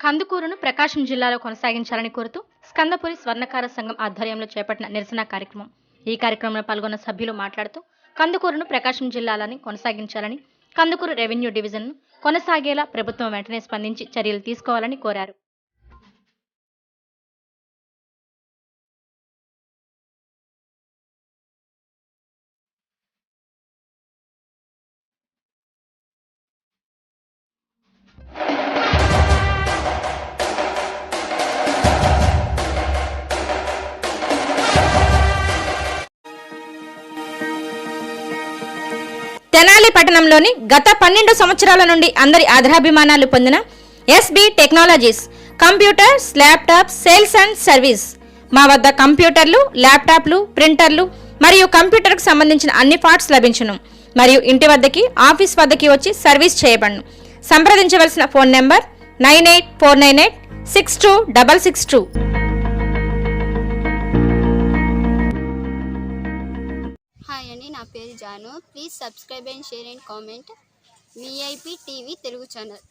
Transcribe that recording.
కందుకూరును ప్రకాశం జిల్లాలో కొనసాగించాలని కోరుతూ స్కందపురి స్వర్ణకార సంఘం ఆధ్వర్యంలో చేపట్టిన నిరసన కార్యక్రమం. ఈ కార్యక్రమంలో పాల్గొన్న సభ్యులు మాట్లాడుతూ కందుకూరును ప్రకాశం జిల్లాలని కొనసాగించాలని కందుకూరు రెవెన్యూ డివిజన్ను కొనసాగేలా ప్రభుత్వం వెంటనే స్పందించి చర్యలు తీసుకోవాలని కోరారు. తెనాలి పట్టణంలోని గత పన్నెండు సంవత్సరాల నుండి అందరి ఆదరాభిమానాలు పొందిన SB technologies computers laptop sales and service. మా వద్ద కంప్యూటర్లు ల్యాప్టాప్లు ప్రింటర్లు మరియు కంప్యూటర్కు సంబంధించిన అన్ని పార్ట్స్ లభించును. మరియు ఇంటి వద్దకి ఆఫీస్ వద్దకి వచ్చి సర్వీస్ చేయబడును. సంప్రదించవలసిన phone number nine eight four nine eight six two double six two. నా పేరు Janu. Please subscribe and share and comment VIP TV Telugu channel